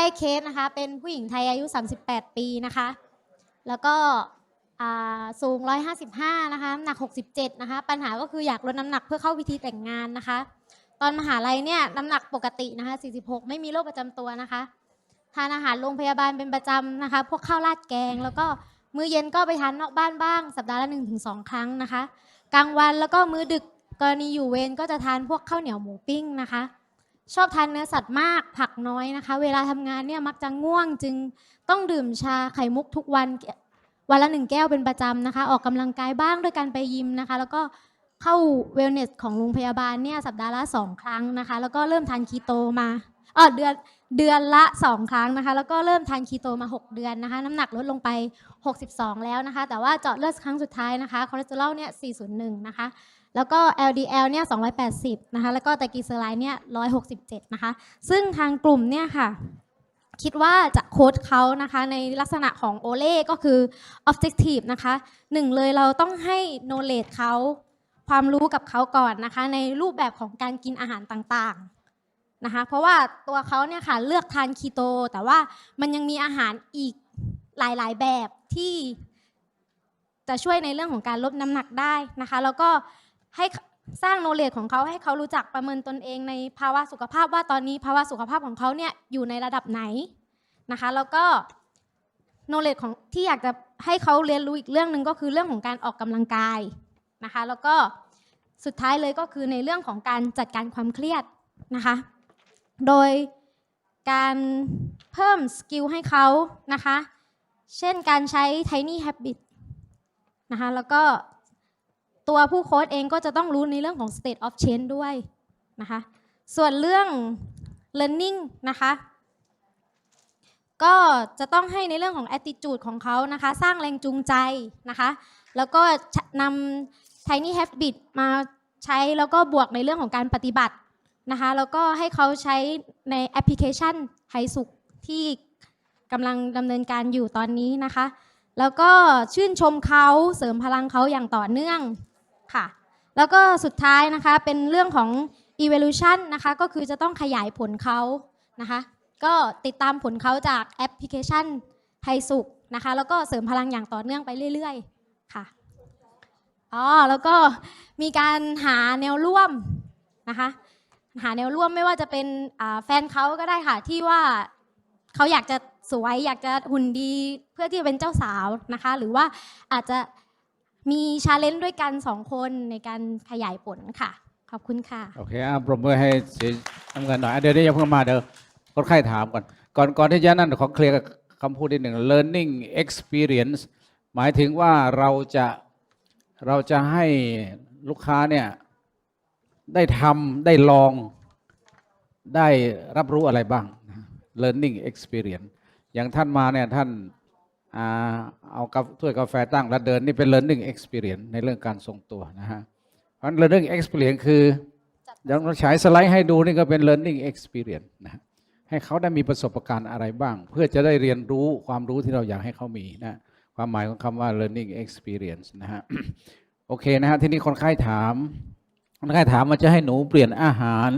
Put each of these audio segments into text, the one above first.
็ได้เคสนะคะ เป็นผู้หญิงไทยอายุ 38 ปีนะคะ แล้วก็สูง 155 นะคะน้ำหนัก 67 นะคะ ปัญหาก็คืออยากลดน้ำหนักเพื่อเข้าพิธีแต่งงานนะคะ ตอนมหาลัยเนี่ยน้ำหนักปกตินะคะ 46 ไม่มีโรคประจำตัวนะคะ ทานอาหารโรงพยาบาลเป็นประจำนะคะ พวกข้าวราดแกง แล้วก็มื้อเย็นก็ไปทานนอกบ้านบ้าง สัปดาห์ละ 1-2 ครั้งนะคะ กลางวันแล้วก็มื้อดึกกรณีอยู่เวรก็จะทานพวกข้าวเหนียวหมูปิ้งนะคะ ชอบทานเนื้อสัตว์มากผักน้อยนะคะ เวลาทำงานเนี่ยมักจะง่วงจึงต้องดื่มชาไข่มุกทุกวันวันละหนึ่งแก้วเป็นประจำนะคะ ออกกำลังกายบ้างด้วยการไปยิมนะคะ แล้วก็เข้าเวลเนสของโรงพยาบาลเนี่ยสัปดาห์ละสองครั้งนะคะ แล้วก็เริ่มทานคีโตมาเออเดือนเดือนละสองครั้งนะคะ แล้วก็เริ่มทานคีโตมา 6 เดือนนะคะ น้ำหนักลดลงไป 62 แล้วนะคะ แต่ว่าเจาะเลือดครั้งสุดท้ายนะคะคอเลสเตอรอลเนี่ย401 นะคะ แล้วก็ LDL เนี่ย280 นะคะ แล้วก็ไตรกลีเซอไรด์เนี่ย 167 นะคะ ซึ่งทางกลุ่มเนี่ยค่ะ คิดว่าจะโค้ดเขานะคะ ในลักษณะของโอเล่ก็คือ objective นะคะหนึ่งเลยเราต้องให้ knowledge เขาความรู้กับเขาก่อนนะคะ ในรูปแบบของการกินอาหารต่างๆนะคะ เพราะว่าตัวเขาเนี่ยค่ะเลือกทานคีโต แต่ว่ามันยังมีอาหารอีกหลายๆแบบที่จะช่วยในเรื่องของการลดน้ำหนักได้นะคะ แล้วก็ ให้สร้างโนเลจของเขาให้เขารู้จักประเมินตนเองในภาวะสุขภาพว่าตอนนี้ภาวะสุขภาพของเขาเนี่ยอยู่ในระดับไหนนะคะ แล้วก็โนเลจของที่อยากจะให้เขาเรียนรู้อีกเรื่องหนึ่งก็คือเรื่องของการออกกำลังกายนะคะ แล้วก็สุดท้ายเลยก็คือในเรื่องของการจัดการความเครียดนะคะ โดยการเพิ่มสกิลให้เขานะคะ เช่นการใช้ tiny habit นะคะ แล้วก็ ตัวผู้โค้ดเองก็จะต้องรู้ในเรื่องของ state of change ด้วยนะคะ ส่วนเรื่อง learning นะคะ ก็จะต้องให้ในเรื่องของ attitude ของเขานะคะ สร้างแรงจูงใจนะคะ แล้วก็นำ tiny habit มาใช้แล้วก็บวกในเรื่องของการปฏิบัตินะคะ แล้วก็ให้เขาใช้ในแอปพลิเคชันไฮสุขที่กำลังดำเนินการอยู่ตอนนี้นะคะ แล้วก็ชื่นชมเขาเสริมพลังเขาอย่างต่อเนื่อง ค่ะ แล้วก็สุดท้ายนะคะเป็นเรื่องของ evolution นะคะก็คือจะต้องขยายผลเขานะคะก็ติดตามผลเขาจากแอปพลิเคชันไทยสุขนะคะแล้วก็เสริมพลังอย่างต่อเนื่องไปเรื่อยๆค่ะอ๋อแล้วก็มีการหาแนวร่วมนะคะหาแนวร่วมไม่ว่าจะเป็นแฟนเขาก็ได้ค่ะที่ว่าเขาอยากจะสวยอยากจะหุ่นดีเพื่อที่จะเป็นเจ้าสาวนะคะ หรือว่าอาจจะ มีชาเลนจ์ด้วยกันสองคนในการขยายผลค่ะ ขอบคุณค่ะ โอเคอะปรบมือให้สีน้ำเงินหน่อยอะเดี๋ยวเดี๋ยวอย่าเพิ่งมาเดี๋ยวคนไข้ถามก่อน ก่อนก่อนที่จะนั่นขอเคลียร์คำพูดนิดหนึ่ง learning experience หมายถึงว่าเราจะเราจะให้ลูกค้าเนี่ยได้ทำได้ลองได้รับรู้อะไรบ้าง learning experience อย่างท่านมาเนี่ยท่าน เอากาถ้วยกาแฟตั้งแล้วเดินนี่เป็น learning experience ในเรื่องการทรงตัวนะฮะเพราะ learning experience คือเดี๋ยวเราฉายสไลด์ให้ดูนี่ก็เป็น learning experience นะฮะให้เขาได้มีประสบการณ์อะไรบ้าง เพื่อจะได้เรียนรู้ความรู้ที่เราอยากให้เขามีนะความหมายของคำว่า learning experience นะฮะโอเคนะฮะทีนี้คนไข้ถาม คนไข้ถามว่าจะให้หนูเปลี่ยนอาหาร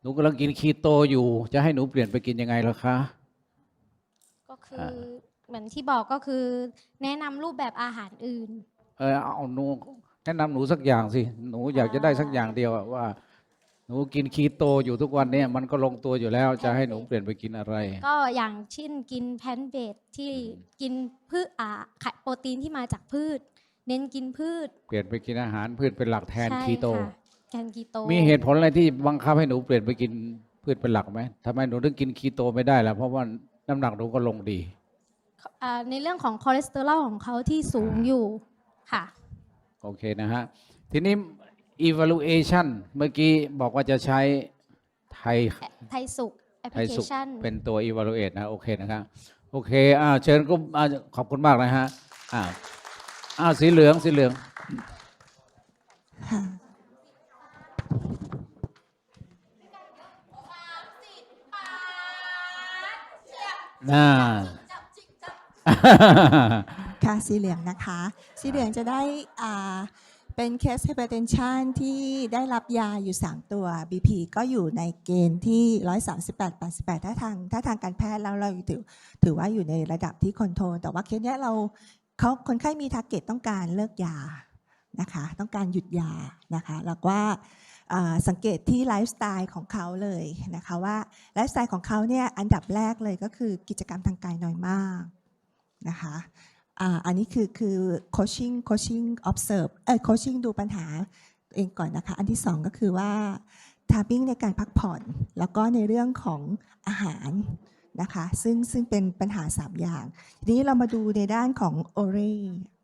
หนูกำลังกินคีโตอยู่ จะให้หนูเปลี่ยนไปกินยังไงล่ะคะ ก็คือ มือนที่บอกก็คือ แนะนำรูปแบบอาหารอื่น เออเอาหนูแนะนำหนูสักอย่างสิ หนูอยากจะได้สักอย่างเดียวอะว่า หนูกินคีโตอยู่ทุกวันเนี้มันก็ลงตัวอยู่แล้วจะให้หนูเปลี่ยนไปกินอะไร ก็อย่างเช่นกินแพนเบดที่กินพืชอ่าไข่โปรตีนที่มาจากพืช เน้นกินพืชเปลี่ยนไปกินอาหารพืชเป็นหลักแทนใช่คีโตค่ะแทนคีโตมีเหตุผลอะไรที่บังคับให้หนูเปลี่ยนไปกินพืชเป็นหลักไหมทำไมหนูถึงกินคีโตไม่ได้ล่ะเพราะว่าน้ำหนักหนูก็ลงดี อ่าในเรื่องของคอเลสเตอรอลของเขาที่สูงอยู่ค่ะ โอเคนะฮะ ทีนี้ evaluation เมื่อกี้บอกว่าจะใช้ไทยไทยสุขแอปพไทลิยเคสุขชัน เป็นตัว evaluate นะโอเคนะครับโอเคอ่าเชิญกลุ่มอ่าขอบคุณมากนะฮะอ่าอ่าสีเหลืองสีเหลืองค่ะน่า ค่ะสีเหลืองนะคะ สีเหลืองจะได้อ่าเป็นเคส hypertension ที่ได้รับยาอยู่ 3 ตัว BP ก็อยู่ในเกณฑ์ที่ 138 88 ถ้าทางถ้าทางการแพทย์แล้วเราถือถือว่าอยู่ในระดับที่คอนโทรลแต่ว่าเคสเนี้ยเราเขาคนไข้มีทาร์เก็ตต้องการเลิกยานะคะ ต้องการหยุดยานะคะ แล้วว่าอ่าสังเกตที่ไลฟ์สไตล์ของเขาเลยนะคะว่าไลฟ์สไตล์ของเขาเนี่ยอันดับแรกเลยก็คือกิจกรรมทางกายน้อยมาก นะคะอันนี้คือคือ coaching coaching observe เอ้ย coaching ดูปัญหาเองก่อนนะคะ อันที่สองก็คือว่า tapping ในการพักผ่อน แล้วก็ในเรื่องของอาหารนะคะซึ่งซึ่งเป็นปัญหา 3 อย่าง ทีนี้เรามาดูในด้านของ o r a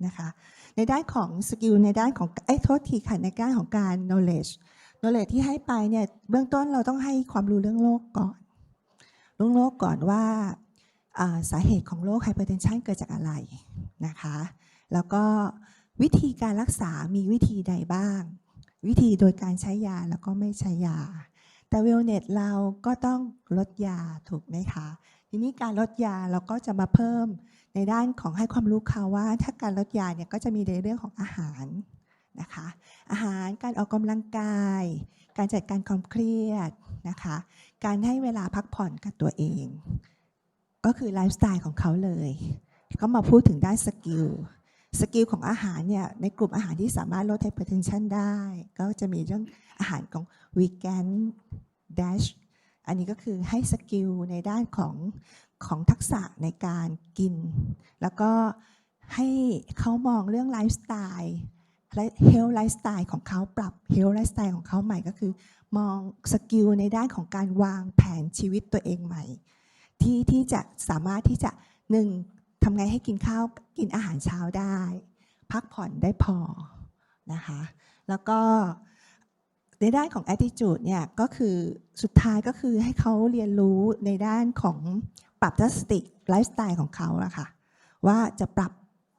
นะคะในด้านของสกิลในด้านของเอ้โทษทีค่ะในด้านของการ knowledge knowledge ที่ให้ไปเนี่ยเบื้องต้นเราต้องให้ความรู้เรื่องโรคก่อนเรื่องโรคก่อนว่า สาเหตุของโรค hypertension เกิดจากอะไรนะคะ แล้วก็วิธีการรักษามีวิธีใดบ้าง วิธีโดยการใช้ยาแล้วก็ไม่ใช้ยา แต่เวลเนตเราก็ต้องลดยาถูกไหมคะ ทีนี้การลดยาเราก็จะมาเพิ่มในด้านของให้ความรู้เขาว่า ถ้าการลดยาเนี่ยก็จะมีในเรื่องของอาหารนะคะ อาหารการออกกำลังกาย การจัดการความเครียดนะคะ การให้เวลาพักผ่อนกับตัวเอง ก็คือไลฟ์สไตล์ของเขาเลย ก็มาพูดถึงด้านสกิลสกิลของอาหารเนี่ยในกลุ่มอาหารที่สามารถลด hypertension ได้ ก็จะมีเรื่องอาหารของ vegan dash อันนี้ก็คือให้สกิลในด้านของของทักษะในการกิน แล้วก็ให้เขามองเรื่องไลฟ์สไตล์และเฮลไลฟ์สไตล์ของเขาปรับเฮลไลฟ์สไตล์ของเขาใหม่ก็คือ มองสกิลในด้านของการวางแผนชีวิตตัวเองใหม่ ที่ที่จะสามารถที่จะหนึ่งทำไงให้กินข้าวกินอาหารเช้าได้ พักผ่อนได้พอนะคะแล้วก็ในด้านของ attitude เนี่ยก็คือสุดท้ายก็คือให้เขาเรียนรู้ในด้านของปรับทัศนคติไลฟ์สไตล์ของเขาอะค่ะว่าจะปรับ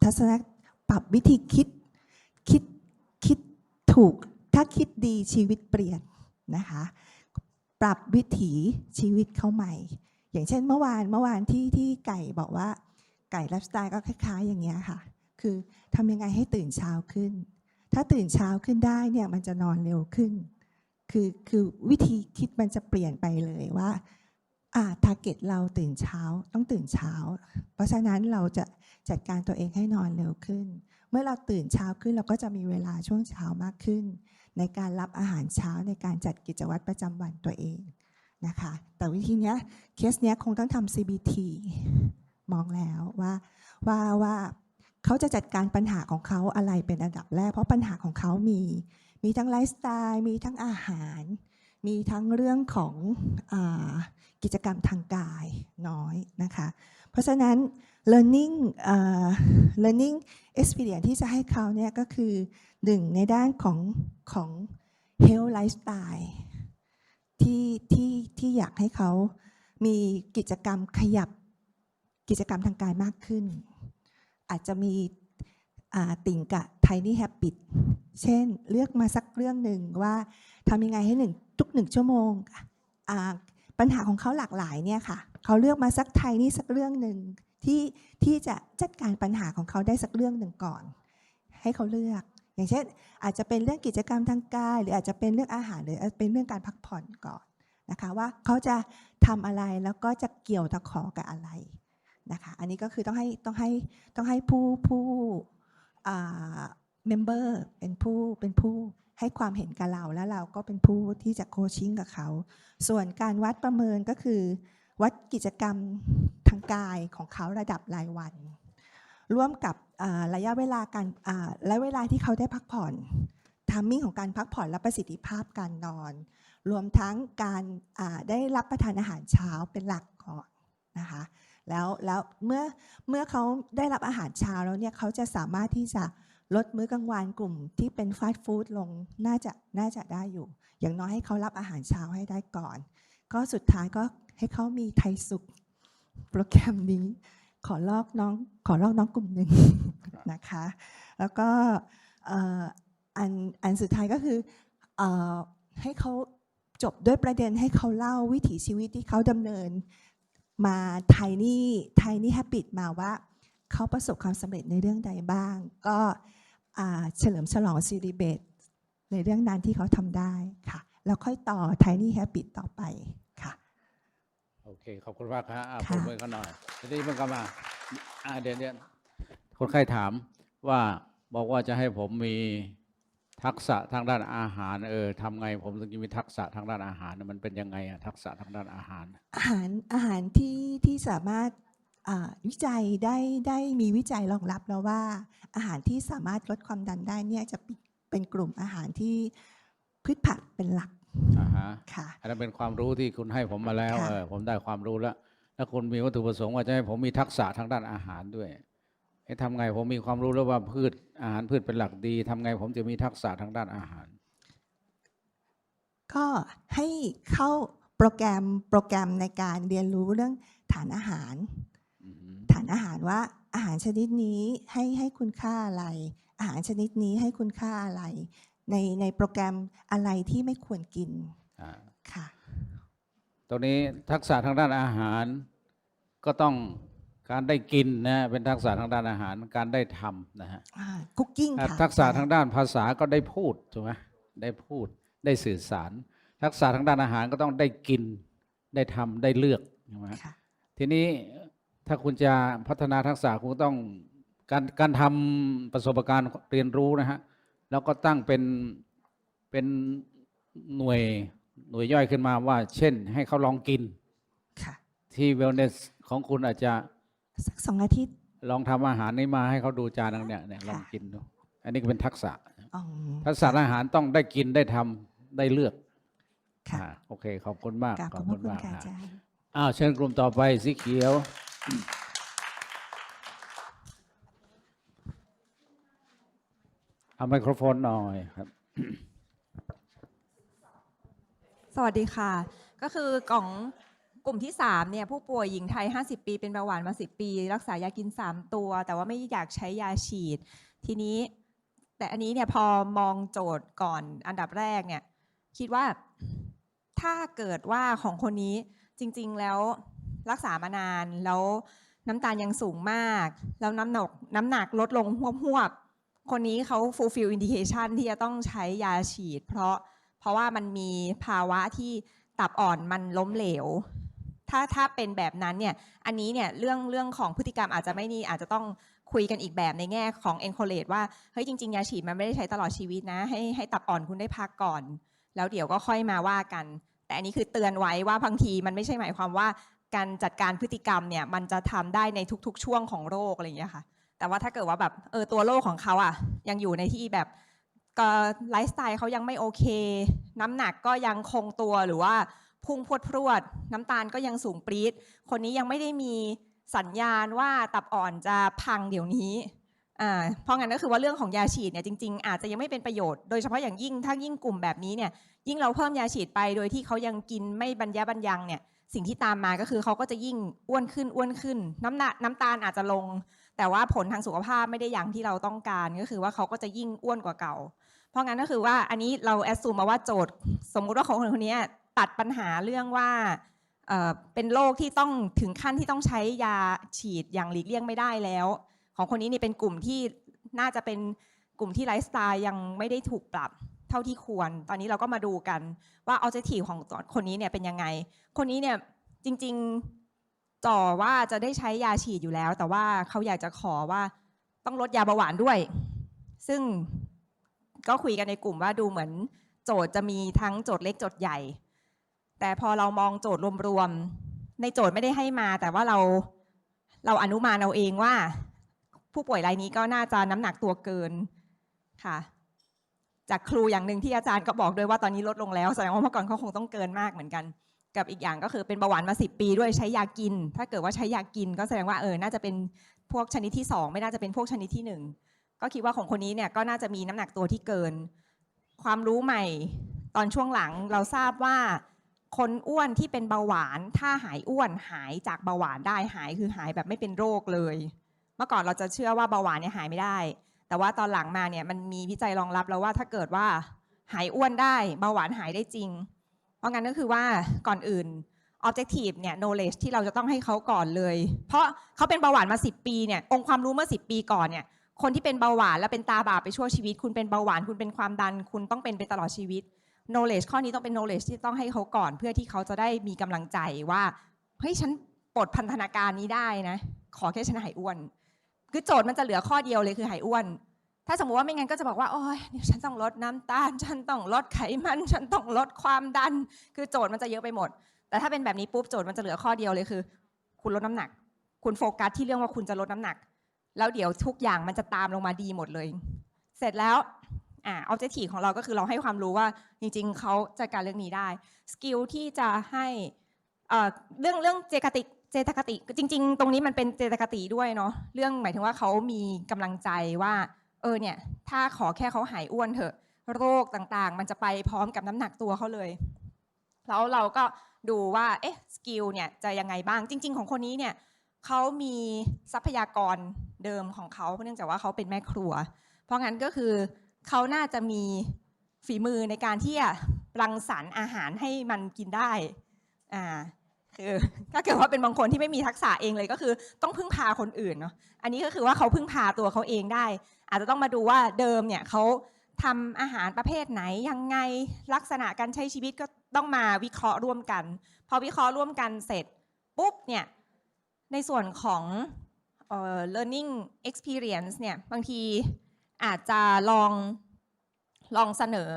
ทัศนคปรับวิธีคิดคิดคิดถูก ถ้าคิดดีชีวิตเปลี่ยนนะคะ ปรับวิถีชีวิตเขาใหม่ อย่างเช่นเมื่อวานเมื่อวานที่ที่ไก่บอกว่า ไก่ไลฟ์สไตล์ก็คล้ายๆ อย่างเงี้ยค่ะ คือทำยังไงให้ตื่นเช้าขึ้น ถ้าตื่นเช้าขึ้นได้เนี่ยมันจะนอนเร็วขึ้น คือคือวิธีคิดมันจะเปลี่ยนไปเลยว่าอ่าทาร์เก็ตเราตื่นเช้าต้องตื่นเช้า เพราะฉะนั้นเราจะจัดการตัวเองให้นอนเร็วขึ้น เมื่อเราตื่นเช้าขึ้นเราก็จะมีเวลาช่วงเช้ามากขึ้น ในการรับอาหารเช้าในการจัดกิจวัตรประจำวันตัวเอง นะคะ แต่วิธีเนี้ยเคสเนี้ยคงต้องทำ CBT มองแล้วว่าว่าว่าเขาจะจัดการปัญหาของเขาอะไรเป็นอันดับแรก เพราะปัญหาของเขามี มีทั้งไลฟ์สไตล์มีทั้งอาหาร มีทั้งเรื่องของอกิจกรรมทางกายน้อยนะคะ เพราะฉะนั้น learning อ่า learning experience ที่จะให้เขาเนี่ยก็คือหนึ่งในด้านของของ health lifestyle ที่ที่ที่อยากให้เขามีกิจกรรมขยับกิจกรรมทางกายมากขึ้น อาจจะมีติ่งกะ tiny habit เช่นเลือกมาสักเรื่องหนึ่งว่าทำยังไงให้หนึ่งทุกหนึ่งชั่วโมงปัญหาของเขาหลากหลายเนี่ยค่ะเขาเลือกมาสักไทยนี่สักเรื่องหนึ่งที่ที่จะจัดการปัญหาของเขาได้สักเรื่องหนึ่งก่อน ให้เขาเลือก อย่างเช่น อาจจะเป็นเรื่องกิจกรรมทางกาย หรืออาจจะเป็นเรื่องอาหารหรือเป็นเรื่องการพักผ่อนก่อนนะคะว่าเขาจะทำอะไรแล้วก็จะเกี่ยวตะขอกับอะไรนะคะอันนี้ก็คือต้องให้ต้องให้ต้องให้ผู้ผู้เมมเบอร์เป็นผู้เป็นผู้ให้ความเห็นกับเราแล้วเราก็เป็นผู้ที่จะโคชชิ่งกับเขา ส่วนการวัดประเมินก็คือ วัดกิจกรรมทางกายของเขาระดับรายวัน ร่วมกับระยะเวลาการและเวลาที่เขาได้พักผ่อนทามมิ่งของการพักผ่อนและประสิทธิภาพการนอน รวมทั้งการได้รับประทานอาหารเช้าเป็นหลักก่อนนะคะแล้วแล้วเมื่อเมื่อเขาได้รับอาหารเช้าแล้วเนี่ยเขาจะสามารถที่จะลดมื้อกลางวันกลุ่มที่เป็นฟาสต์ฟู้ดลงน่าจะน่าจะได้อยู่ อย่างน้อยให้เขารับอาหารเช้าให้ได้ก่อน ก็สุดท้ายก็ให้เขามีไทยสุขโปรแกรมนี้ ขอลอกน้องขอลอกน้องกลุ่มหนึ่งนะคะ แล้วก็เอ่ออันอันสุดท้ายก็คือเออให้เขาจบด้วยประเด็นให้เขาเล่าวิถีชีวิตที่เขาดำเนินมาไทนี่ไทนี่แฮบิตมาว่าเขาประสบความสำเร็จในเรื่องใดบ้าง ก็อ่าเฉลิมฉลองซีรีเบตในเรื่องนั้นที่เขาทำได้ค่ะ แล้วค่อยต่อ Tiny Habit ต่อไปค่ะโอ เค ขอบคุณมากครับอ่าค่ะปรบมือเขาหน่อยทีนี้มันก็มาอ่าเดี๋ยวเดี๋ยวคนไข้ถามว่าบอกว่าจะให้ผมมีทักษะทางด้านอาหาร เออทำไงผมถึงจะมีทักษะทางด้านอาหารมันเป็นยังไงอะทักษะทางด้านอาหาร อาหารอาหารที่ที่สามารถอ่าวิจัยได้ได้มีวิจัยรองรับแล้วว่า อาหารที่สามารถลดความดันได้เนี่ยจะเป็นเป็นกลุ่มอาหารที่พืชผักเป็นหลัก อ่าฮะค่ะ อันนั้นเป็นความรู้ที่คุณให้ผมมาแล้วค่ะ เออผมได้ความรู้แล้วแล้วคุณมีวัตถุประสงค์ว่าจะให้ผมมีทักษะทางด้านอาหารด้วยให้ทำไงผมมีความรู้แล้วว่าพืชอาหารพืชเป็นหลักดีทำไงผมจะมีทักษะทางด้านอาหาร ก็ให้เข้าโปรแกรมโปรแกรมในการเรียนรู้เรื่องฐานอาหาร อือฮึฐานอาหารว่าอาหารชนิดนี้ให้ให้คุณค่าอะไร อาหารชนิดนี้ให้คุณค่าอะไร ในในโปรแกรมอะไรที่ไม่ควรกินอ่าค่ะ ตรงนี้ทักษะทางด้านอาหารก็ต้องการได้กินนะเป็นทักษะทางด้านอาหารการได้ทำนะฮะคุกกิ้งอะค่ะทักษะทางด้านภาษาก็ได้พูดถูกไหมได้พูดได้สื่อสาร ทักษะทางด้านอาหารก็ต้องได้กินได้ทำได้เลือกใช่ไหมค่ะทีนี้ถ้าคุณจะพัฒนาทักษะคุณก็ต้องการการทำประสบการณ์เรียนรู้นะฮะ แล้วก็ตั้งเป็นเป็นหน่วยหน่วยย่อยขึ้นมาว่า เช่น ให้เขาลองกิน ค่ะ ที่เวลเนสของคุณอาจจะสักสองอาทิตย์ ลองทำอาหารนี้มาให้เขาดูจานนึงเนี่ยเนี่ยลองค่ะกินดู อันนี้ก็เป็นทักษะ อ๋อ ทักษะอาหารต้องได้กินได้ทำได้เลือกค่ะอ่าโอเค ขอบคุณมากกราบขอบพระคุณค่ะอาจารย์ อ้าวเชิญกลุ่มต่อไปสีเขียว เอาไมโครโฟนหน่อยครับ สวัสดีค่ะ ก็คือกล่องกลุ่มที่3เนี่ยผู้ป่วยหญิงไทย 50 ปีเป็นเบาหวานมา 10 ปี รักษายากิน 3 ตัว แต่ว่าไม่อยากใช้ยาฉีด ทีนี้ แต่อันนี้เนี่ยพอมองโจทย์ก่อนอันดับแรกเนี่ยคิดว่าถ้าเกิดว่าของคนนี้จริง ๆ แล้วรักษามานานแล้วน้ำตาลยังสูงมาก แล้วน้ำหนักน้ำหนักลดลงหวบ คนนี้เขา fulfill indication ที่จะต้องใช้ยาฉีด เพราะเพราะว่ามันมีภาวะที่ตับอ่อนมันล้มเหลว ถ้าถ้าเป็นแบบนั้นเนี่ย อันนี้เนี่ยเรื่องเรื่องของพฤติกรรมอาจจะไม่นี่อาจจะต้องคุยกันอีกแบบในแง่ของ encourage ว่าเฮ้ยจริง ๆ ยาฉีดมันไม่ได้ใช้ตลอดชีวิตนะ ให้ให้ตับอ่อนคุณได้พักก่อน แล้วเดี๋ยวก็ค่อยมาว่ากัน แต่อันนี้คือเตือนไว้ว่าบางทีมันไม่ใช่หมายความว่าการจัดการพฤติกรรมเนี่ยมันจะทำได้ในทุก ๆ ช่วงของโรคอะไรอย่างเงี้ยค่ะ แต่ว่าถ้าเกิดว่าแบบเออตัวโรคของเขาอะยังอยู่ในที่แบบก็ไลฟ์สไตล์เขายังไม่โอเค น้ำหนักก็ยังคงตัวหรือว่าพุ่งพวดพรวด น้ำตาลก็ยังสูงปรี๊ดคนนี้ยังไม่ได้มีสัญญาณว่าตับอ่อนจะพังเดี๋ยวนี้อ่าเพราะงั้นก็คือว่าเรื่องของยาฉีดเนี่ยจริง ๆ อาจจะยังไม่เป็นประโยชน์โดยเฉพาะอย่างยิ่งถ้ายิ่งกลุ่มแบบนี้เนี่ยยิ่งเราเพิ่มยาฉีดไปโดยที่เขายังกินไม่บรรยะบรรยังเนี่ยสิ่งที่ตามมาก็คือเขาก็จะยิ่งอ้วนขึ้นอ้วนขึ้น น้ำหนักน้ำตาลอาจจะลง แต่ว่าผลทางสุขภาพไม่ได้อย่างที่เราต้องการก็คือว่าเขาก็จะยิ่งอ้วนกว่าเก่า เพราะงั้นก็คือว่าอันนี้เราแอดซูมมาว่าโจทย์ สมมุติว่าของคนคนนี้ตัดปัญหาเรื่องว่าเเป็นโรคที่ต้องถึงขั้นที่ต้องใช้ยาฉีดอย่างหลีกเลี่ยงไม่ได้แล้ว ของคนนี้นี่เป็นกลุ่มที่น่าจะเป็นกลุ่มที่ไลฟ์สไตล์ยังไม่ได้ถูกปรับเท่าที่ควร ตอนนี้เราก็มาดูกันว่าออเจ i v e ของคนนี้เนี่ยเป็นยังไง คนนี้เนี่ยจริง ๆ จ่อว่าจะได้ใช้ยาฉีดอยู่แล้ว แต่ว่าเขาอยากจะขอว่าต้องลดยาเบาหวานด้วย ซึ่งก็คุยกันในกลุ่มว่าดูเหมือนโจทย์จะมีทั้งโจทย์เล็กโจทย์ใหญ่ แต่พอเรามองโจทย์รวมๆในโจทย์ไม่ได้ให้มา แต่ว่าเราเราอนุมานเอาเองว่า ผู้ป่วยรายนี้ก็น่าจะน้ำหนักตัวเกินค่ะ จากครูอย่างหนึ่งที่อาจารย์ก็บอกด้วยว่าตอนนี้ลดลงแล้วแสดงว่าเมื่อก่อนเขาคงต้องเกินมากเหมือนกัน กับอีกอย่างก็คือเป็นเบาหวานมา 10 ปีด้วยใช้ยากิน ถ้าเกิดว่าใช้ยากินก็แสดงว่าเออน่าจะเป็นพวกชนิดที่ 2 ไม่น่าจะเป็นพวกชนิดที่ 1 ก็คิดว่าของคนนี้เนี่ยก็น่าจะมีน้ำหนักตัวที่เกิน ความรู้ใหม่ตอนช่วงหลังเราทราบว่า คนอ้วนที่เป็นเบาหวาน ถ้าหายอ้วนหายจากเบาหวานได้หายคือหายแบบไม่เป็นโรคเลย เมื่อก่อนเราจะเชื่อว่าเบาหวานเนี่ยหายไม่ได้ แต่ว่าตอนหลังมาเนี่ยมันมีวิจัยรองรับแล้วว่าถ้าเกิดว่าหายอ้วนได้เบาหวานหายได้จริง เพราะงั้นก็คือว่าก่อนอื่น objective เนี่ย knowledge ที่เราจะต้องให้เขาก่อนเลย เพราะเขาเป็นเบาหวานมา 10 ปีเนี่ยองค์ความรู้เมื่อ 10 ปีก่อนเนี่ยคนที่เป็นเบาหวานแล้วเป็นตาบาปไปชั่วชีวิต คุณเป็นเบาหวานคุณเป็นความดัน คุณต้องเป็นไปตลอดชีวิต knowledge ข้อนี้ต้องเป็น knowledge ที่ต้องให้เขาก่อน เพื่อที่เขาจะได้มีกำลังใจว่าเฮ้ยฉันปลดพันธนาการนี้ได้นะ ขอแค่ฉันหายอ้วน คือโจทย์มันจะเหลือข้อเดียวเลยคือหายอ้วน ถ้าสมมติว่าไม่งั้นก็จะบอกว่าโอ้ยเดี๋ยวฉันต้องลดน้ำตาล ฉันต้องลดไขมัน ฉันต้องลดความดัน คือโจทย์มันจะเยอะไปหมด แต่ถ้าเป็นแบบนี้ปุ๊บโจทย์มันจะเหลือข้อเดียวเลยคือ คุณลดน้ำหนัก คุณโฟกัสที่เรื่องว่าคุณจะลดน้ำหนัก แล้วเดี๋ยวทุกอย่างมันจะตามลงมาดีหมดเลย เสร็จแล้วอ่าออบเจกตีของเราก็คือเราให้ความรู้ว่าจริงๆเขาจัดการเรื่องนี้ได้สกิลที่จะให้เอ่อเรื่องเรื่องเจตคติเจตคติจริง ๆ ตรงนี้มันเป็นเจตคติด้วยเนาะเรื่องหมายถึงว่าเขามีกำลังใจว่า เออเนี่ยถ้าขอแค่เขาหายอ้วนเถอะ โรคต่างๆ มันจะไปพร้อมกับน้ำหนักตัวเขาเลยแล้วเราก็ดูว่าเอ๊ะสกิลเนี่ยจะยังไงบ้างจริง ๆ ของคนนี้เนี่ยเขามีทรัพยากรเดิมของเขาเนื่องจากว่าเขาเป็นแม่ครัว เพราะงั้นก็คือเขาน่าจะมีฝีมือในการที่จะรังสรรค์อาหารให้มันกินได้อ่าคือถ้าเกิดว่าเป็นบางคนที่ไม่มีทักษะเองเลยก็คือ ต้องพึ่งพาคนอื่นเนาะอันนี้ก็คือว่าเขาพึ่งพาตัวเขาเองได้ อาจจะต้องมาดูว่าเดิมเนี่ยเขาทำอาหารประเภทไหนยังไงลักษณะการใช้ชีวิตก็ต้องมาวิเคราะห์ร่วมกัน พอวิเคราะห์ร่วมกันเสร็จปุ๊บเนี่ยในส่วนของเอ่อ learning experience เนี่ยบางทีอาจจะลองลองเสนอ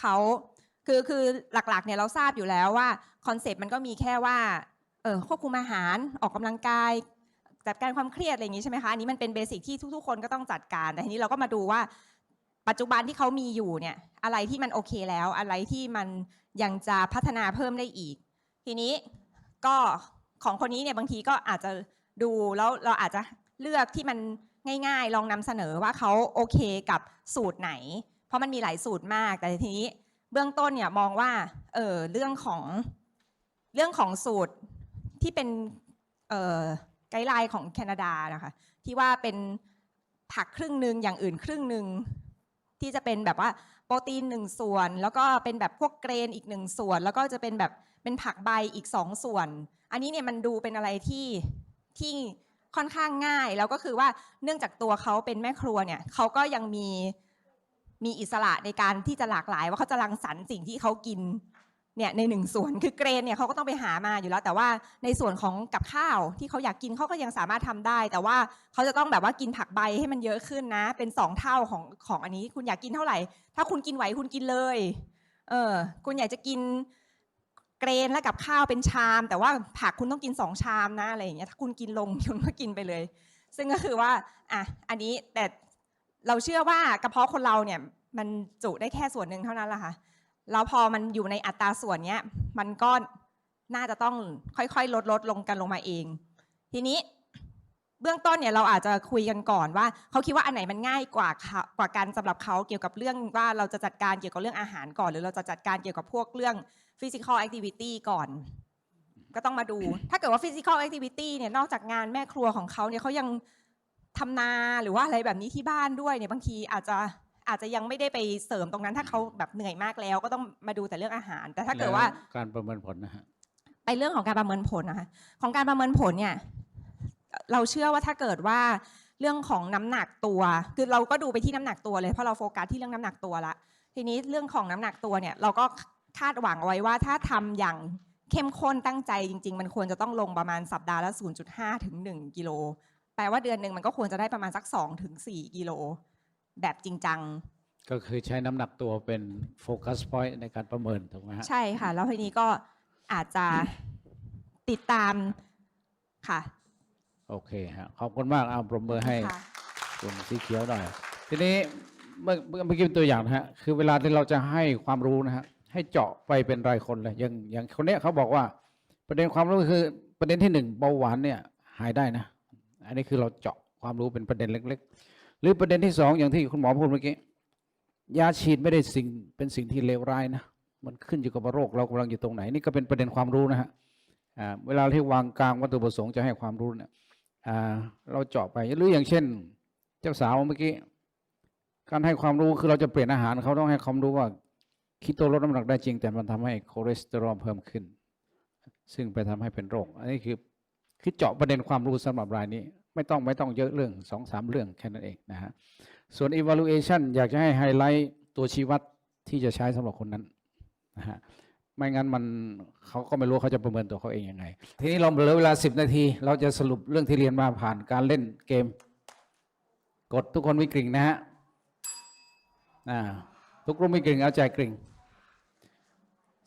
เขาคือคือหลักๆเนี่ยเราทราบอยู่แล้วว่าคอนเซปต์มันก็มีแค่ว่าเออควบคุมอาหารออกกำลังกาย จัดการความเครียดอะไรอย่างนี้ใช่ไหมคะอันนี้มันเป็นเบสิกที่ทุกๆ คนก็ต้องจัดการ แต่ทีนี้เราก็มาดูว่าปัจจุบันที่เขามีอยู่เนี่ยอะไรที่มันโอเคแล้ว อะไรที่มันยังจะพัฒนาเพิ่มได้อีก ทีนี้ก็ของคนนี้เนี่ยบางทีก็อาจจะดูแล้วเราอาจจะเลือกที่มันง่ายๆ ลองนำเสนอว่าเขาโอเคกับสูตรไหน เพราะมันมีหลายสูตรมากแต่ทีนี้เบื้องต้นเนี่ยมองว่าเออเรื่องของเรื่องของสูตรที่เป็นเอ่อ ไกด์ไลน์ของแคนาดานะคะที่ว่าเป็นผักครึ่งหนึ่งอย่างอื่นครึ่งหนึ่งที่จะเป็นแบบว่าโปรตีนหนึ่งส่วน แล้วก็เป็นแบบพวกเกรนอีกหนึ่งส่วน แล้วก็จะเป็นแบบเป็นผักใบอีกสองส่วน อันนี้เนี่ยมันดูเป็นอะไรที่ที่ค่อนข้างง่ายแล้วก็คือว่าเนื่องจากตัวเขาเป็นแม่ครัวเนี่ยเขาก็ยังมีมีอิสระในการที่จะหลากหลาย ว่าเขาจะรังสรรค์สิ่งที่เขากิน เนี่ยในหนึ่งส่วนคือเกรนเนี่ยเขาก็ต้องไปหามาอยู่แล้ว แต่ว่าในส่วนของกับข้าวที่เขาอยากกินเขาก็ยังสามารถทำได้ แต่ว่าเขาจะต้องแบบว่ากินผักใบให้มันเยอะขึ้นนะ เป็นสองเท่าของของอันนี้ คุณอยากกินเท่าไหร่ ถ้าคุณกินไหวคุณกินเลย เออ คุณอยากจะกินเกรนและกับข้าวเป็นชาม แต่ว่าผักคุณต้องกินสองชามนะอะไรอย่างเงี้ยถ้าคุณกินลงคุณก็กินไปเลย ซึ่งก็คือว่าอะอันนี้แต่เราเชื่อว่ากระเพาะคนเราเนี่ยมันจุได้แค่ส่วนหนึ่งเท่านั้นแหละค่ะ แล้วพอมันอยู่ในอัตราส่วนเนี้ย มันก็น่าจะต้องค่อยๆ ลดลดลงกันลงมาเอง ทีนี้เบื้องต้นเนี่ยเราอาจจะคุยกันก่อนว่าเขาคิดว่าอันไหนมันง่ายกว่ากว่ากันสำหรับเขาเกี่ยวกับเรื่องว่าเราจะจัดการเกี่ยวกับเรื่องอาหารก่อน หรือเราจะจัดการเกี่ยวกับพวกเรื่อง physical activity ก่อน ก็ต้องมาดู ถ้าเกิดว่า physical activity เนี่ยนอกจากงานแม่ครัวของเขาเนี่ยเขายังทำนาหรือว่าอะไรแบบนี้ที่บ้านด้วยเนี่ยบางทีอาจจะ อาจจะยังไม่ได้ไปเสริมตรงนั้น ถ้าเขาแบบเหนื่อยมากแล้ว ก็ต้องมาดูแต่เรื่องอาหาร แต่ถ้าเกิดว่าแล้วการประเมินผลนะฮะ ไปเรื่องของการประเมินผลนะคะของการประเมินผลเนี่ย เราเชื่อว่าถ้าเกิดว่าเรื่องของน้ำหนักตัว คือเราก็ดูไปที่น้ำหนักตัวเลยเพราะเราโฟกัสที่เรื่องน้ำหนักตัวละทีนี้เรื่องของน้ำหนักตัวเนี่ย เราก็คาดหวังเอาไว้ว่าถ้าทำอย่างเข้มข้นตั้งใจจริง ๆ มันควรจะต้องลงประมาณสัปดาห์ละ 0.5 ถึง 1 กิโล แปลว่าเดือนหนึ่งมันก็ควรจะได้ประมาณสัก 2 ถึง 4 กิโล แบบจริงจัง ก็คือใช้น้ำหนักตัวเป็นโฟกัสพอยต์ในการประเมินถูกไหมฮะ ใช่ค่ะ แล้วทีนี้ก็อาจจะติดตามค่ะ โอเคฮะ ขอบคุณมากเอาปรบมือให้ค่ะคุณสีเขียวหน่อย ทีนี้เมื่อเมื่อเมื่อกี้เป็นตัวอย่างนะฮะ คือเวลาที่เราจะให้ความรู้นะฮะ ให้เจาะไปเป็นรายคนเลยอย่างอย่างคนเนี้ยเขาบอกว่า ประเด็นความรู้คือประเด็นที่หนึ่งเบาหวานเนี่ยหายได้นะ อันนี้คือเราเจาะความรู้เป็นประเด็นเล็กๆ หรือประเด็นที่สองอย่างที่คุณหมอพูดเมื่อกี้ยาฉีดไม่ได้สิ่งเป็นสิ่งที่เลวร้ายนะมันขึ้นอยู่กับโรคเรากำลังอยู่ตรงไหนนี่ก็เป็นประเด็นความรู้นะฮะเวลาที่วางกลางวัตถุประสงค์จะให้ความรู้เนี่ยเราเจาะไปหรืออย่างเช่น เจ้าสาวเมื่อกี้การให้ความรู้คือเราจะเปลี่ยนอาหารเขาต้องให้ความรู้ว่าคีโตลดน้ำหนักได้จริง แต่มันทำให้คอเลสเตอรอลเพิ่มขึ้น ซึ่งไปทำให้เป็นโรค อันนี้คือคือเจาะประเด็นความรู้สำหรับรายนี้ ไม่ต้องไม่ต้องเยอะเรื่องสองสามเรื่องแค่นั้นเองนะฮะส่วน evaluation อยากจะให้ไฮไลท์ตัวชี้วัดที่จะใช้สำหรับคนนั้นนะฮะไม่งั้นมันเขาก็ไม่รู้เขาจะประเมินตัวเขาเองยังไง ทีนี้เราเหลือเวลา 10 นาที เราจะสรุปเรื่องที่เรียนมาผ่านการเล่นเกม กดทุกคนมีกริ่งนะฮะทุกกลุ่มมีกริ่งเอาใจกริ่ง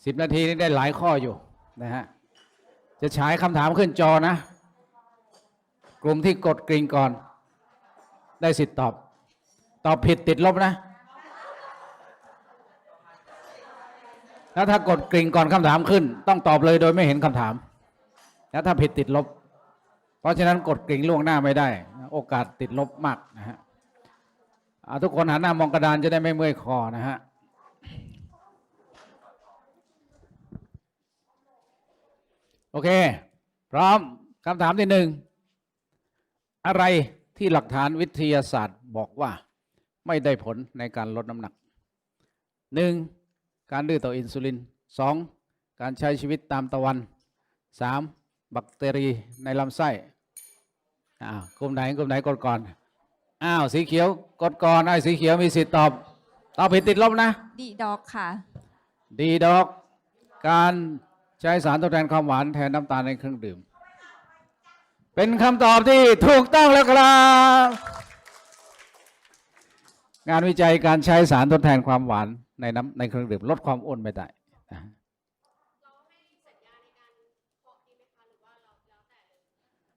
สิบนาทีนี่ได้หลายข้ออยู่นะฮะจะฉายคำถามขึ้นจอนะ กลุ่มที่กดกริ่งก่อน ได้สิทธิ์ตอบ ตอบผิดติดลบนะ แล้วถ้ากดกริ่งก่อนคำถามขึ้น ต้องตอบเลยโดยไม่เห็นคำถาม แล้วถ้าผิดติดลบ เพราะฉะนั้นกดกริ่งล่วงหน้าไม่ได้ โอกาสติดลบมากนะฮะทุกคนหันหน้ามองกระดานจะได้ไม่เมื่อยคอนะฮะโอเค พร้อมคำถามที่หนึ่ง อะไรที่หลักฐานวิทยาศาสตร์บอกว่าไม่ได้ผลในการลดน้ำหนักหนึ่งการดื้อต่ออินซูลินสองการใช้ชีวิตตามตะวันสามแบักเตอรีในลำไส้อ้าวกลุ่มไหนกลุ่มไหนกดก่อนอ้าวสีเขียวกดก่อนไอ้สีเขียวมีสิทธิ์ตอบตอบผิดติดลบนะ ดีดอกค่ะ ดีดอก การใช้สารทดแทนความหวานแทนน้ำตาลในเครื่องดื่ม เป็นคำตอบที่ถูกต้องแล้วครับ งานวิจัยการใช้สารทดแทนความหวานในน้ำในเครื่องดื่มลดความอ้วนไม่ได้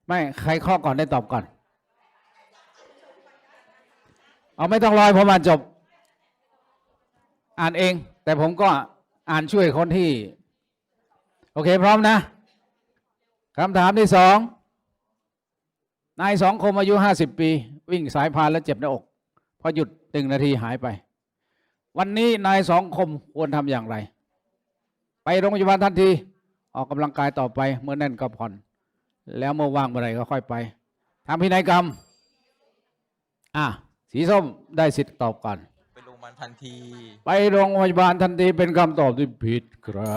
ไม่ใครข้อก่อนได้ตอบก่อน เอาไม่ต้องรอยผมอ่านจบ อ่านเอง แต่ผมก็อ่านช่วยคนที่ โอเคพร้อมนะคำถามที่สอง นายสองคมอายุห้าสิบปี วิ่งสายพานแล้วเจ็บหน้าอก พอหยุดหนึ่งนาทีหายไป วันนี้นายสองคมควรทำอย่างไร ไปโรงพยาบาลทันที ออกกำลังกายต่อไปเมื่อแน่นก็ผ่อน แล้วเมื่อว่างเมื่อไหร่ก็ค่อยไปทำพินัยกรรม อะ สีส้มได้สิทธิ์ตอบก่อนไปโรงพยาบาลทันที ไปโรงพยาบาลทันทีเป็นคำตอบที่ผิดครั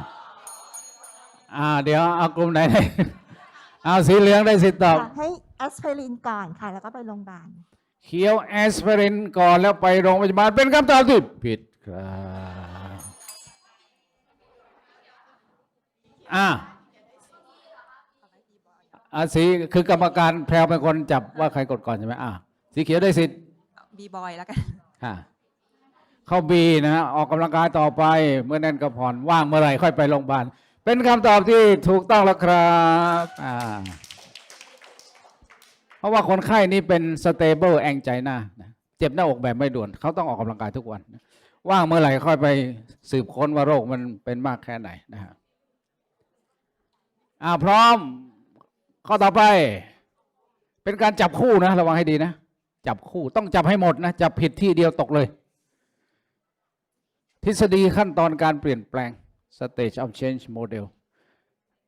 บ อ่า เดี๋ยวเอากลุ่มไหน เอาสีเหลืองได้สิทธิ์ตอบให้แอสไพรินก่อนค่ะ แล้วก็ไปโรงพยาบาลเขียวแอสไพรินก่อนแล้วไปโรงพยาบาลเป็นคำตอบที่ผิดครับอ่าอ่าสีคือกรรมการแพรวเป็นคนจับว่าใครกดก่อนใช่ไหมอ่าสีเขียวได้สิทธิ์บีบอยแล้วกันค่ะเข้าบีนะฮะออกกำลังกายต่อไป เมื่อแน่นก็ผ่อนว่างเมื่อไหร่ค่อยไปโรงพยาบาล เป็นคำตอบที่ถูกต้องแล้วครับอ่าเพราะว่าคนไข้นี่เป็น stable แองใจหน้านะเจ็บหน้าอกแบบไม่ด่วน เขาต้องออกกำลังกายทุกวัน ว่างเมื่อไหร่ค่อยไปสืบค้นว่าโรคมันเป็นมากแค่ไหนนะฮะอ่าพร้อม ข้อต่อไป เป็นการจับคู่นะ ระวังให้ดีนะ จับคู่ต้องจับให้หมดนะ จับผิดที่เดียวตกเลย ทฤษฎีขั้นตอนการเปลี่ยนแปลง stage of change model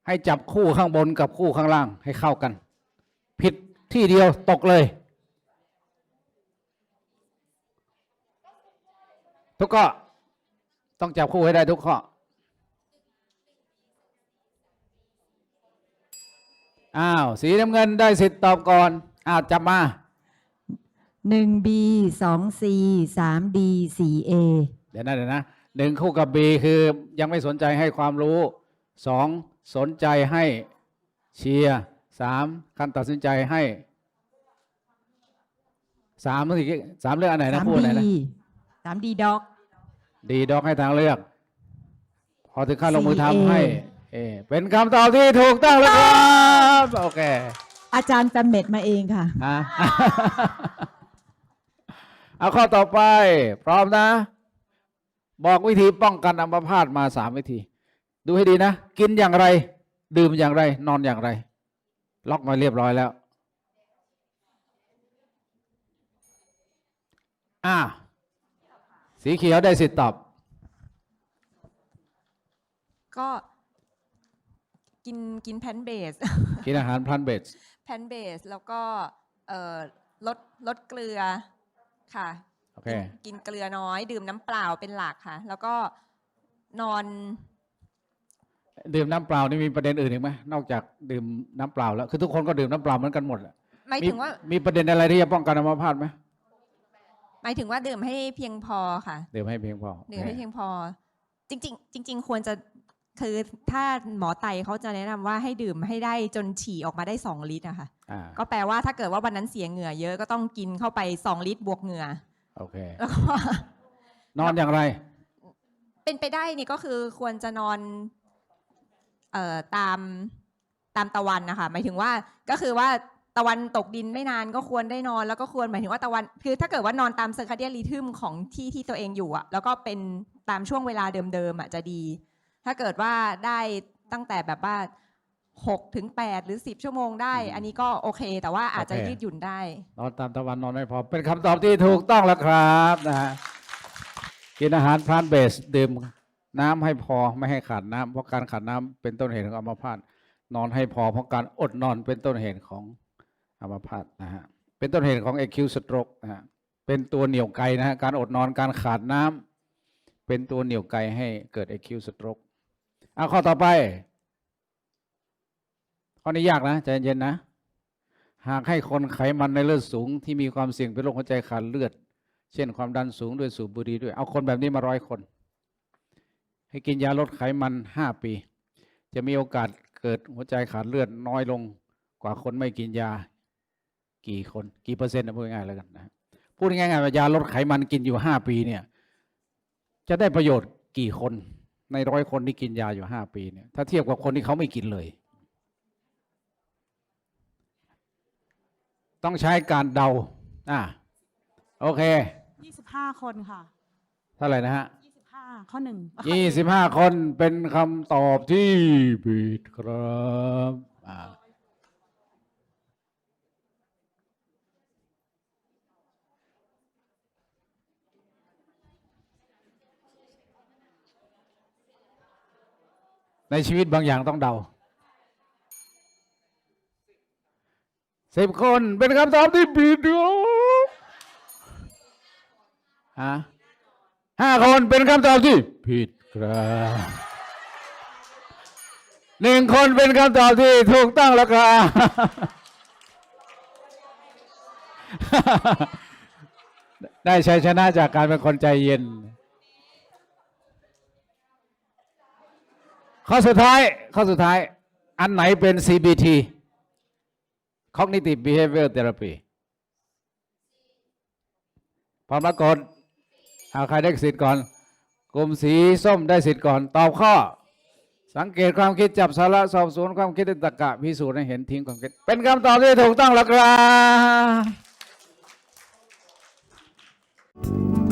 ให้จับคู่ข้างบนกับคู่ข้างล่างให้เข้ากัน ผิดที่เดียวตกเลย ทุกข้อต้องจับคู่ให้ได้ทุกข้ออ้าวสีน้ำเงินได้สิทธิ์ตอบก่อนอ้าวจับมาหนึ่ง B สอง C สาม D สี่ A เดี๋ยวนะเดี๋ยวนะ หนึ่งคู่กับ B คือยังไม่สนใจให้ความรู้สองสนใจให้เชียร์สามคันตัดสินใจให้สามเมื่อกี้สามเรื่องอันไหนนะสามพูดอันไหนนะ D สาม D ด็อก ดีดอกให้ทางเลือก พอถึงขั้นลงมือทำ 4A ให้ เอเป็นคำตอบที่ถูกต้องแล้วครับโอเคอาจารย์แฟมเม็ดมาเองค่ะ ฮะ เอาข้อต่อไป พร้อมนะ บอกวิธีป้องกันอัมพาตมาสามวิธี ดูให้ดีนะ กินอย่างไร ดื่มอย่างไร นอนอย่างไร ล็อกมาเรียบร้อยแล้ว อ่า สีเขียวได้สิทธิ์ตอบ ก็กินกินแพนเบส กินอาหารพลันเบส แพนเบส แล้วก็เอ่อลดลดเกลือค่ะ โอเคกินกินเกลือน้อย ดื่มน้ำเปล่าเป็นหลักค่ะ แล้วก็นอนดื่มน้ำเปล่านี่มีประเด็นอื่นอีกไหมนอกจากดื่มน้ำเปล่าแล้วคือทุกคนก็ดื่มน้ำเปล่าเหมือนกันหมดแหละหมายถึงว่า มีประเด็นอะไรที่จะป้องกันอัมพาตไหมหมายถึงว่าดื่มให้เพียงพอค่ะ ดื่มให้เพียงพอดื่มให้เพียงพอ จริง ๆ จริง ๆ ควรจะคือถ้าหมอไตเขาจะแนะนำว่าให้ดื่มให้ได้จนฉี่ออกมาได้ 2 ลิตรอะค่ะอ่าก็แปลว่าถ้าเกิดว่าวันนั้นเสียเหงื่อเยอะก็ต้องกินเข้าไป 2 ลิตรบวกเหงื่อ โอเค แล้วก็ นอนอย่างไร เป็นไปได้นี่ก็คือควรจะนอนเอ่อตามตามตะวันนะคะหมายถึงว่าก็คือว่าตะวันตกดินไม่นานก็ควรได้นอนแล้วก็ควรหมายถึงว่าตะวันคือถ้าเกิดว่านอนตามเซอร์คาเดียนรีทึมของที่ที่ตัวเองอยู่อะแล้วก็เป็นตามช่วงเวลาเดิมๆอะจะดี ถ้าเกิดว่าได้ตั้งแต่แบบว่า 6ถึง8หรือ 10 ชั่วโมงได้อืมอันนี้ก็โอเค แต่ว่าอาจจะโอเค ยืดหยุ่นได้ นอนตามตะวันนอนไม่พอ เป็นคำตอบที่ถูกต้องแล้วครับนะฮะกินอาหารพลานเบส ดื่มน้ำให้พอไม่ให้ขาดน้ำเพราะการขาดน้ำเป็นต้นเหตุของอัมพาตนอนให้พอเพราะการอดนอนเป็นต้นเหตุของอัมพาตนะฮะเป็นต้นเหตุของ acute stroke นะฮะเป็นตัวเหนี่ยวไกนะฮะการอดนอนการขาดน้ำเป็นตัวเหนี่ยวไกให้เกิด acute stroke เอาข้อต่อไป ข้อนี้ยากนะใจเย็นๆนะ หากให้คนไขมันในเลือดสูง ที่มีความเสี่ยงเป็นโรคหัวใจขาดเลือด เช่นความดันสูงด้วยสูบบุหรี่ด้วย เอาคนแบบนี้มาร้อยคน ให้กินยาลดไขมันห้าปี จะมีโอกาสเกิดหัวใจขาดเลือดน้อยลงกว่าคนไม่กินยา กี่คนกี่เปอร์เซ็นต์นะพูดง่ายๆแล้วกันนะพูดง่ายๆว่ายาลดไขมันกินอยู่ห้าปีเนี่ย จะได้ประโยชน์กี่คนในร้อยคนที่กินยาอยู่ห้าปีเนี่ยถ้าเทียบกับคนที่เขาไม่กินเลย ต้องใช้การเดาอ่าโอเค 25 คนค่ะ เท่าไหร่นะฮะ25 ข้อหนึ่งยี่สิบห้าคนเป็นคำตอบที่ผิดครับอ่าในชีวิตบางอย่างต้องเดา สิบคนเป็นคำตอบที่ผิดครับฮะห้าคนเป็นคำตอบที่ผิดครับหนึ่งคนเป็นคำตอบที่ถูกต้องแล้วครับได้ชัยชนะจากการเป็นคนใจเย็น ข้อสุดท้าย ข้อสุดท้าย อันไหนเป็น CBT cognitive behavior therapy พร้มแล้วกดเอาใครได้สิทธิ์ก่อน กลุ่มสีส้มได้สิทธิ์ก่อน ตอบข้อ สังเกตความคิดจับสาระสอบสวนความคิดตะกะพิสูจน์ให้เห็นทิ้งความคิด เป็นคำตอบที่ถูกต้องแล้วครับ